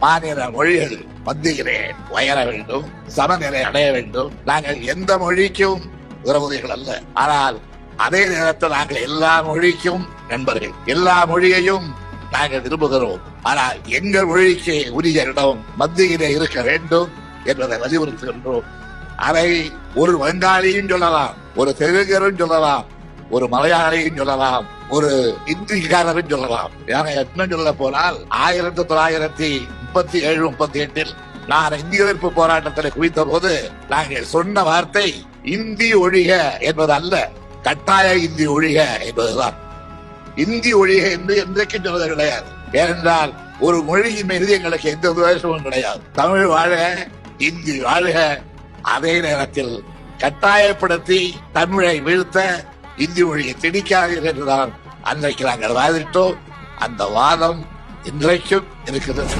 மாநில மொழிகள் பந்துகிறேன். உயர வேண்டும் சமநிலை அடைய வேண்டும். நாங்கள் எந்த மொழிக்கும் உறவுகள் அல்ல. ஆனால் அதே நேரத்தில் நாங்கள் எல்லா மொழிக்கும் நண்பர்கள். எல்லா மொழியையும் நாங்கள் விரும்புகிறோம். ஆனால் எங்கள் மொழிக்கு உரிய இடம் மத்தியிலே இருக்க வேண்டும் என்பதை வலியுறுத்துகின்றோம். அதை ஒரு வங்காளியும் சொல்லலாம் ஒரு தெலுங்கரும் சொல்லலாம் ஒரு மலையாளியும் சொல்லலாம் ஒரு இந்திக்காரரும் சொல்லலாம். என்ன சொல்ல போனால் ஆயிரத்தி தொள்ளாயிரத்தி முப்பத்தி ஏழு முப்பத்தி எட்டில் நான் இந்திய எதிர்ப்பு போராட்டத்தில் குவித்த போது நாங்கள் சொன்ன வார்த்தை இந்தி ஒழிக என்பது அல்ல கட்டாய இந்தி ஒழிக என்பதுதான். இந்தி ஒழிக என்று என்றைக்கு சொல்வது கிடையாது. ஏனென்றால் ஒரு மொழியின் மீது எங்களுக்கு எந்த துவேஷமும் கிடையாது. தமிழ் வாழ இந்தி வாழ்க அதே நேரத்தில் கட்டாயப்படுத்தி தமிழை வீழ்த்த இந்தி மொழியை திணிக்காதீர்கள் என்றுதான் அன்றைக்கு நாங்கள் வாதிட்டோம். அந்த வாதம் இன்றைக்கும் இருக்கிறது.